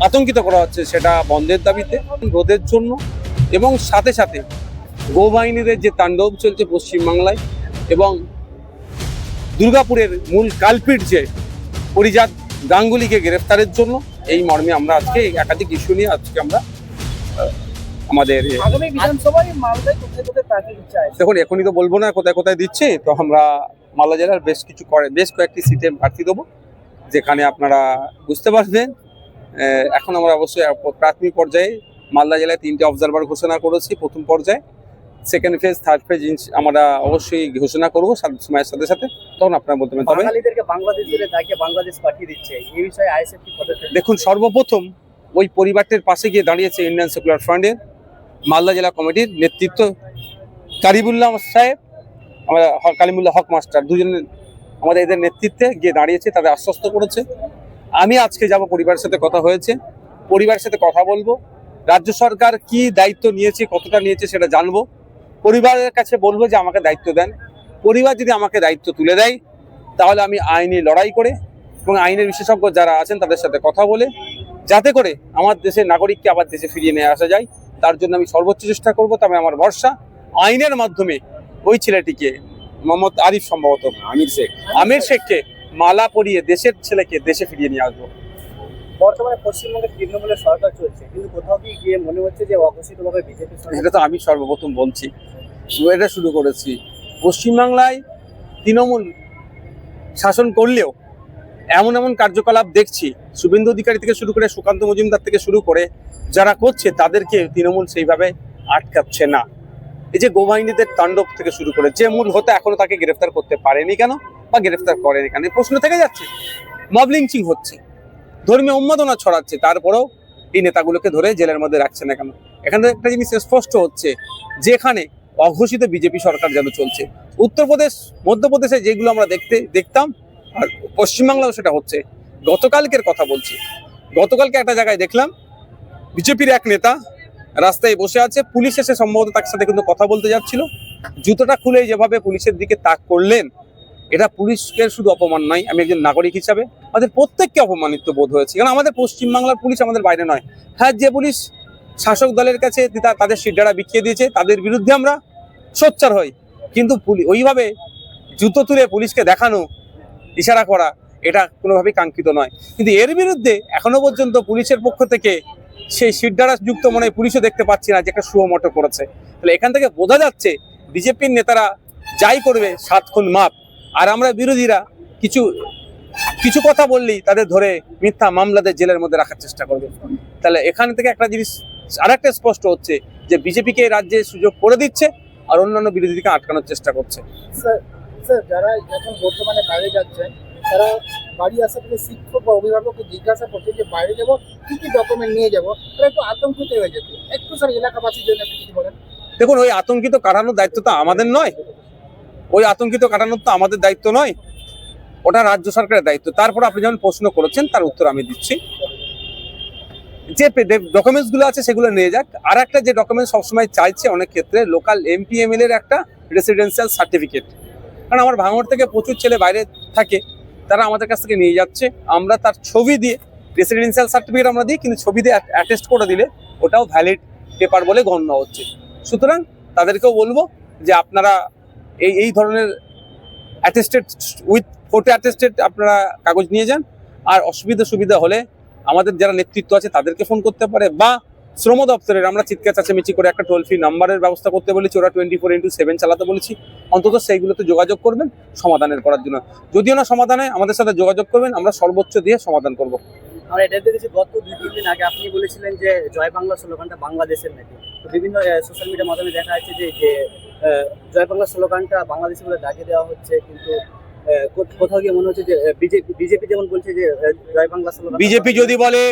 আতঙ্কিত করা হচ্ছে সেটা বন্ধের দাবিতে রোধের জন্য এবং সাথে সাথে গৌবাহিনীদের যে তাণ্ডব চলছে পশ্চিমবাংলায় এবং দুর্গাপুরের মূল কালপিট যে পরিজাত গাঙ্গুলিকে গ্রেফতারের জন্য এই মর্মে আমরা আজকে একাধিক ইস্যু নিয়ে আজকে আমরা আমাদের দেখুন এখনই তো বলব না কোথায় কোথায় দিচ্ছে তো আমরা মালদা জেলার বেশ কিছু করে বেশ কয়েকটি সিটে প্রার্থী দেবো যেখানে আপনারা বুঝতে পারবেন এখন আমরা অবশ্যই প্রাথমিক পর্যায়ে মালদা জেলায় তিনটে অবজারভার ঘোষণা করেছি প্রথম পর্যায়ে। সেকেন্ড ফেজ থার্ড ফেজ আমরা অবশ্যই ঘোষণা করব সময়ের সাথে সাথে। তখন আপনারা বলতে পারেন তবে বাংলাদেশ পাঠিয়ে দিচ্ছে। এই বিষয়ে আইএসএফ দেখুন সর্বপ্রথম ওই পরিবারটির পাশে গিয়ে দাঁড়িয়েছে ইন্ডিয়ান সেকুলার ফ্রন্টের মালদা জেলা কমিটির নেতৃত্ব কারিবুল্লাহ সাহেব আমরা কালিমুল্লাহ হক মাস্টার দুজনের আমাদের এদের নেতৃত্বে গিয়ে দাঁড়িয়েছে তাদের আশ্বস্ত করেছে। আমি আজকে যাব পরিবারের সাথে কথা হয়েছে পরিবারের সাথে কথা বলব রাজ্য সরকার কি দায়িত্ব নিয়েছে কতটা নিয়েছে সেটা জানব পরিবারের কাছে বলব যে আমাকে দায়িত্ব দেন পরিবার যদি আমাকে দায়িত্ব তুলে দেয় তাহলে আমি আইনি লড়াই করে এবং আইনের বিশেষজ্ঞ যারা আছেন তাদের সাথে কথা বলে যাতে করে আমার দেশের নাগরিককে আবার দেশে ফিরিয়ে নিয়ে আসা যায় তার জন্য আমি সর্বোচ্চ চেষ্টা করব তবে আমার ভরসা আইনের মাধ্যমে ওই ছেলেটিকে মোহাম্মদ আরিফ সম্ভবত। আমির শেখ। আমির শেখকে মালা পরিয়ে দেশের ছেলেকে দেশে ফিরিয়ে নিয়ে আসব। বর্তমানে পশ্চিমবঙ্গে তৃণমূলের সরকার চলছে কিন্তু কোথাও কি গিয়ে মনে হচ্ছে যে অঘোষিতভাবে বিজেপি এটা তো আমি সর্বপ্রথম বলছি। এটা শুরু করেছি। পশ্চিমবাংলায় তৃণমূল শাসন করলেও এমন এমন কার্যকলাপ দেখছি। শুভেন্দু অধিকারী থেকে শুরু করে সুকান্ত মজুমদার থেকে শুরু করে যারা করছে তাদেরকে তৃণমূল সেইভাবে আটকাচ্ছে না। এই যে গোবাহিনীদের তাণ্ডব থেকে শুরু করে যে মূল হতে এখনও তাকে গ্রেফতার করতে পারেনি কেন? বা গ্রেফতার করেনি এখানে। প্রশ্ন থেকে যাচ্ছে মব লিঞ্চিং হচ্ছে, ধর্মীয় উন্মাদনা ছড়াচ্ছে, তারপরেও এই নেতাগুলোকে ধরে জেলের মধ্যে রাখছে না কেন? এখানে একটা জিনিস স্পষ্ট হচ্ছে, যেখানে অঘোষিত বিজেপি সরকার যেন চলছে। উত্তরপ্রদেশ, মধ্যপ্রদেশে যেগুলো আমরা দেখতে, দেখতাম, আর পশ্চিমবাংলাও সেটা হচ্ছে। গতকালকের কথা বলছি। গতকালকে একটা জায়গায় দেখলাম, বিজেপির এক নেতা রাস্তায় বসে আছে, পুলিশ এসে সম্ভবত তার সাথে কিন্তু কথা বলতে যাচ্ছিল। জুতোটা খুলে যেভাবে পুলিশের দিকে তাক করলেন এটা পুলিশকে শুধু অপমান নয়, আমি একজন নাগরিক হিসাবে আমাদের প্রত্যেককে অপমানিত বোধ হয়েছে। কারণ আমাদের পশ্চিমবাংলার পুলিশ আমাদের বাইরে নয়। হ্যাঁ যে পুলিশ শাসক দলের কাছে তাদের সিডারা বিকিয়ে দিয়েছে, তাদের বিরুদ্ধে আমরা সোচ্চার হই। কিন্তু ওইভাবে জুতো তুলে পুলিশকে দেখানো, ইশারা করা, এটা কোনোভাবেই কাঙ্ক্ষিত নয়। কিন্তু এর বিরুদ্ধে এখনও পর্যন্ত পুলিশের পক্ষ থেকে সেই সিডারা যুক্ত মনে পুলিশও দেখতে পাচ্ছি না যে একটা সুমোটো করেছে। তাহলে এখান থেকে বোঝা যাচ্ছে, বিজেপির নেতারা যাই করবে, সাত খুন মাপ। আর আমরা বিরোধীরা কিছু কিছু কথা বললেই তাদের ধরে মিথ্যা মামলাদের জেলের মধ্যে রাখার চেষ্টা করবে। তাহলে এখান থেকে একটা জিনিস আরেকটা স্পষ্ট হচ্ছে যে বিজেপিকে রাজ্যে সুযোগ করে দিচ্ছে আর অন্যান্য বিরোধীকে আটকানোর চেষ্টা করছে। স্যার স্যার যারা এখন বর্তমানে বাইরে যাচ্ছেন তারা বাড়ি আসার পরে শিক্ষক বা অভিভাবককে জিজ্ঞাসা করছে যে বাইরে যাব কি কি ডকুমেন্ট নিয়ে যাব? তারা একটু আতঙ্কিত হয়ে যেত একটু স্যার এলাকাবাসীর জন্য একটু কিছু বলেন। দেখুন ওই আতঙ্কিত কাটানোর দায়িত্ব তো আমাদের নয়। ওই আতঙ্কিত কাটানোর তো আমাদের দায়িত্ব নয়, ওটা রাজ্য সরকারের দায়িত্ব। তারপর আপনি যেমন প্রশ্ন করেছেন, তার উত্তর আমি দিচ্ছি। যে ডকুমেন্টসগুলো আছে, সেগুলো নিয়ে যাক। আর একটা যে ডকুমেন্ট সবসময় চাইছে অনেক ক্ষেত্রে লোকাল এমপি এমএল এর একটা রেসিডেন্সিয়াল সার্টিফিকেট কারণ আমার ভাঙড় থেকে প্রচুর ছেলে বাইরে থাকে, তারা আমাদের কাছ থেকে নিয়ে যাচ্ছে। আমরা তার ছবি দিয়ে রেসিডেন্সিয়াল সার্টিফিকেট আমরা দিই, কিন্তু ছবি দিয়ে অ্যাটেস্ট করে দিলে ওটাও ভ্যালিড পেপার বলে গণ্য হচ্ছে। সুতরাং তাদেরকেও বলব যে আপনারা এই এই ধরনের অ্যাটেস্টেড উইথ ফটো অ্যাটেস্টেড আপনারা কাগজ নিয়ে যান। আর অসুবিধা সুবিধা হলে আমাদের যারা নেতৃত্ব আছে তাদেরকে ফোন করতে পারে বা শ্রম দপ্তরের আমরা চিৎকার চাচামেচি করে একটা টোল ফ্রি নাম্বারের ব্যবস্থা করতে বলেছি, ওরা টোয়েন্টি ফোর ইন্টু সেভেন চালাতে বলেছি। অন্তত সেইগুলোতে যোগাযোগ করবেন, সমাধানের করার জন্য। যদিও না সমাধানে, আমাদের সাথে যোগাযোগ করবেন, আমরা সর্বোচ্চ দিয়ে সমাধান করব। আমরা এটা দেখেছি, গত দুই, তিন দিন আগে আপনি বলেছিলেন যে জয় বাংলা স্লোগানটা বাংলাদেশের নাকি। বিভিন্ন সোশ্যাল মিডিয়ার মাধ্যমে দেখা যাচ্ছে যে জয় বাংলা স্লোগানটা বাংলাদেশি বলে দাগিয়ে দেওয়া হচ্ছে কিন্তু কোথাও গিয়ে মনে হচ্ছে যে বিজেপি বিজেপি যেমন বলছে যে জয় বাংলা স্লোগান বিজেপি যদি বলে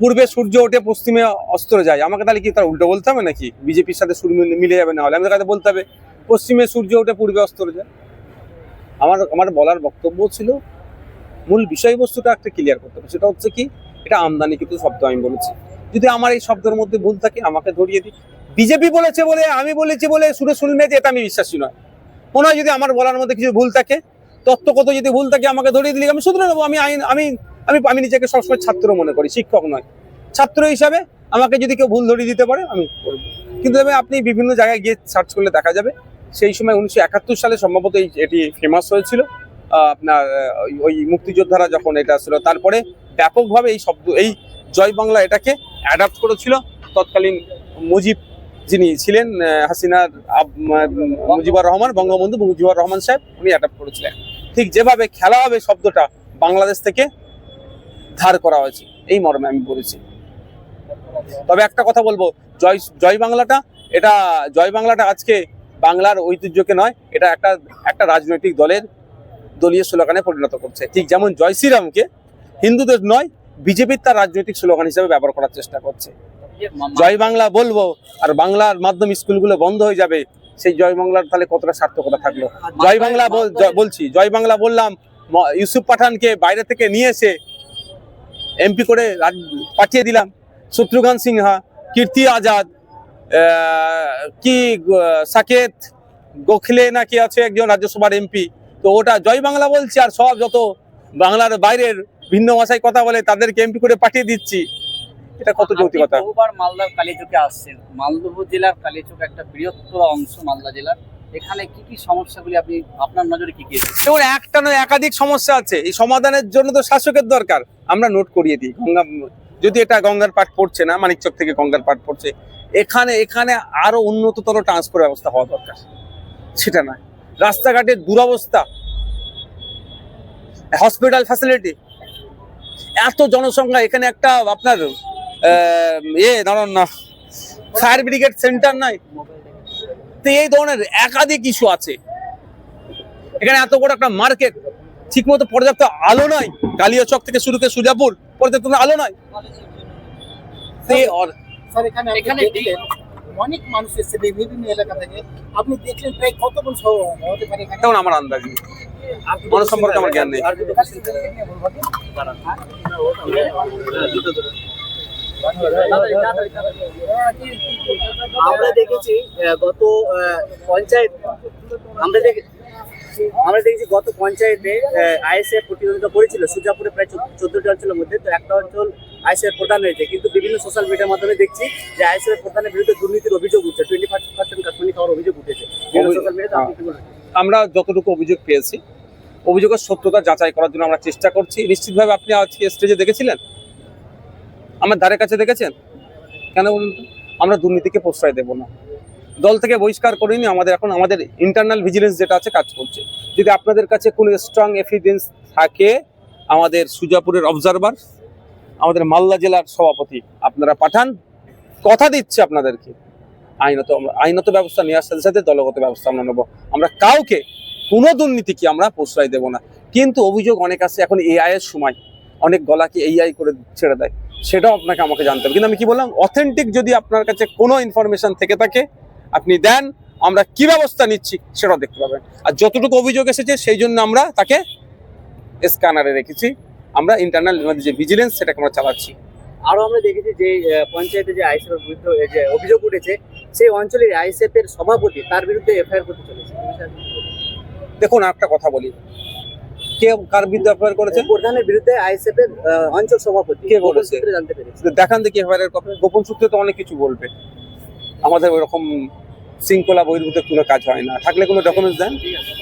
পূর্বে সূর্য ওঠে পশ্চিমে অস্ত যায় আমাকে তাহলে কি তার উল্টো বলতে হবে নাকি? বিজেপির সাথে সুর মিলে- মিলে যাবে না হলে? আমাদের কাছে বলতে হবে পশ্চিমে সূর্য ওঠে পূর্বে অস্ত যায়। আমার আমার বলার বক্তব্য ছিল মূল বিষয়বস্তুটা একটা ক্লিয়ার করতে হবে। সেটা হচ্ছে কি এটা আমদানি কিন্তু শব্দ আমি বলেছি। যদি আমার এই শব্দের মধ্যে ভুল থাকে আমাকে ধরিয়ে দিই বিজেপি বলেছে বলে, আমি বলেছি বলে সুরে শুনলে যে, এটা আমি বিশ্বাসী নয়। মনে হয় যদি আমার বলার মধ্যে কিছু ভুল থাকে, তত্ত্বগত যদি ভুল থাকে, আমাকে ধরিয়ে দিলে আমি শুধরে নেব। আমি আইন, আমি আমি আমি নিজেকে সবসময় ছাত্র মনে করি, শিক্ষক নয়। ছাত্র হিসাবে আমাকে যদি কেউ ভুল ধরিয়ে দিতে পারে, আমি করব। কিন্তু তবে আপনি বিভিন্ন জায়গায় গিয়ে সার্চ করলে দেখা যাবে, সেই সময় উনিশশো একাত্তর সালে সম্ভবত এটি ফেমাস হয়েছিল। আপনার, ওই মুক্তিযোদ্ধারা যখন এটা ছিল, তারপরে ব্যাপকভাবে এই শব্দ, এই জয় বাংলা এটাকে অ্যাডাপ্ট করেছিল। তৎকালীন মুজিব যিনি ছিলেন হাসিনার মুজিবুর রহমান, বঙ্গবন্ধু মুজিবুর রহমান সাহেব, উনি অ্যাডাপ্ট করেছিলেন। ঠিক যেভাবে খেলা হবে শব্দটা বাংলাদেশ থেকে ধার করা হয়েছে, এই মর্মে আমি বলেছি। তবে একটা কথা বলব, জয় জয় বাংলাটা, এটা জয় বাংলাটা আজকে বাংলার ঐতিহ্যকে নয়, এটা একটা একটা রাজনৈতিক দলের দলীয় স্লোগানে পরিণত করছে। ঠিক যেমন জয় শ্রীরামকে, হিন্দুদের নয়, বিজেপির তার রাজনৈতিক স্লোগান হিসেবে ব্যবহার করার চেষ্টা করছে। জয় বাংলা বলব, আর বাংলার মাধ্যম স্কুলগুলো বন্ধ হয়ে যাবে, সেই জয় বাংলার তাহলে কতটা সার্থকতা থাকল? জয় বাংলা বলছি, জয় বাংলা বললাম ইউসুফ পাঠানকে বাইরে থেকে নিয়ে এসে এমপি করে পাঠিয়ে দিলাম। শত্রুঘ্ন সিনহা, কীর্তি আজাদ কি সাকেত গোখলে নাকি আছে একজন রাজ্যসভার এমপি। তো ওটা জয় বাংলা বলছি, আর সব যত বাংলার বাইরের ভিন্ন ভাষায় কথা বলে তাদেরকে এমপি করে পাঠিয়ে দিচ্ছি। এটা কত যৌক্তিকতা বহুবার মালদার কালীচকে আসছেন। মালদহ জেলার কালীচক একটা বৃহত্তর অংশ মালদা জেলার। এখানে কি কি সমস্যাগুলি আপনি আপনার নজরে কি কি দেখুন একটা নয় একাধিক সমস্যা আছে। এই সমাধানের জন্য তো শাসকের দরকার। আমরা নোট করিয়ে দিই। গঙ্গা যদি এটা গঙ্গার পাট পড়ছে না মানিকচক থেকে গঙ্গার পাট পড়ছে এখানে এখানে আরও উন্নততর ট্রান্সপোর্ট ব্যবস্থা হওয়া দরকার। সেটা নয়। রাস্তাঘাটের দুরবস্থা। হসপিটাল ফ্যাসিলিটি এত জনসংখ্যা এখানে একটা আপনার আহ, ইয়ে দাঁড়ান না ফায়ার ব্রিগেড সেন্টার নাই তো এই ধরনের একাধিক ইস্যু আছে এখানে এত বড় একটা মার্কেট ঠিকমতো পর্যাপ্ত আলো নাই কালিয়াচক থেকে শুরু করে সুজাপুর পর্যাপ্ত আলো নাই অনেক মানুষ এসেছে বিভিন্ন এলাকা থেকে আপনি দেখলেন প্রায় কতক্ষণ সহ আমার আন্দাজ নেই মানুষ সম্পর্কে আমার জ্ঞান নেই আমরা দেখেছি গত পঞ্চায়েত আমরা দেখে আমরা দেখেছি গত পঞ্চায়েতে আইএসএফ প্রতিযোগিতা করেছিল। সুজাপুরে প্রায় চোদ্দটি অঞ্চলের মধ্যে। তো একটা অঞ্চল আইএসএফ প্রধান হয়েছে। কিন্তু বিভিন্ন সোশ্যাল মিডিয়ার মাধ্যমে দেখছি যে আইএসএফ প্রধানের বিরুদ্ধে দুর্নীতির অভিযোগ উঠছে। টোয়েন্টি ফাইভ পার্সেন্ট কাশ্মীরি খাওয়ার অভিযোগ উঠেছে। বলেন? আমরা যতটুকু অভিযোগ পেয়েছি অভিযোগের সত্যতা যাচাই করার জন্য আমরা চেষ্টা করছি। নিশ্চিতভাবে আপনি আজকে স্টেজে দেখেছিলেন? আমার ধারে কাছে দেখেছেন? কেন বলুন তো? আমরা দুর্নীতিকে প্রশ্রয় দেব না। দল থেকে বহিষ্কার করিনি আমাদের এখন আমাদের ইন্টারনাল ভিজিলেন্স যেটা আছে কাজ করছে। যদি আপনাদের কাছে কোনো স্ট্রং এভিডেন্স থাকে, আমাদের সুজাপুরের অবজারভার আমাদের মালদা জেলার সভাপতি, আপনারা পাঠান। কথা দিচ্ছে আপনাদেরকে। আইনত আমরা, আইনত ব্যবস্থা নেওয়ার সাথে সাথে দলগত ব্যবস্থা আমরা নেব। আমরা কাউকে, কোনো দুর্নীতিকে আমরা প্রশ্রয় দেব না। কিন্তু অভিযোগ অনেক আছে, এখন এআই এর সময়। অনেক গলাকে এআই করে ছেড়ে দেয়। সেটাও আপনাকে আমাকে জানতে হবে। কিন্তু আমি কি বললাম? অথেন্টিক যদি আপনার কাছে কোনো ইনফরমেশন থেকে থাকে আপনি দেন আমরা কি ব্যবস্থা নিচ্ছি সেটাও দেখতে পাবেন। আর যতটুকু অভিযোগ এসেছে সেই জন্য আমরা তাকে স্ক্যানারে রেখেছি। আমরা ইন্টারনাল যে ভিজিলেন্স সেটাকে আমরা চালাচ্ছি। আরও আমরা দেখেছি যে পঞ্চায়েতে যে আইএসএফ এর বিরুদ্ধে যে অভিযোগ উঠেছে সেই অঞ্চলের আইএসএফ এর সভাপতি তার বিরুদ্ধে এফআইআর করতে চলেছে? দেখুন একটা কথা বলি। কে কার বিরুদ্ধে এফআইআর করেছে? প্রধানের বিরুদ্ধে আইএসএফ এর অঞ্চল সভাপতি। কে বলেছে? জানতে পেরেছি। দেখান দেখি এফআইআর গোপন সূত্রে তো অনেক কিছু বলবে। আমাদের ওইরকম শৃঙ্খলা বহির্ভূত কোনো কাজ হয় না। থাকলে কোনো ডকুমেন্টস দেন? ঠিক আছে।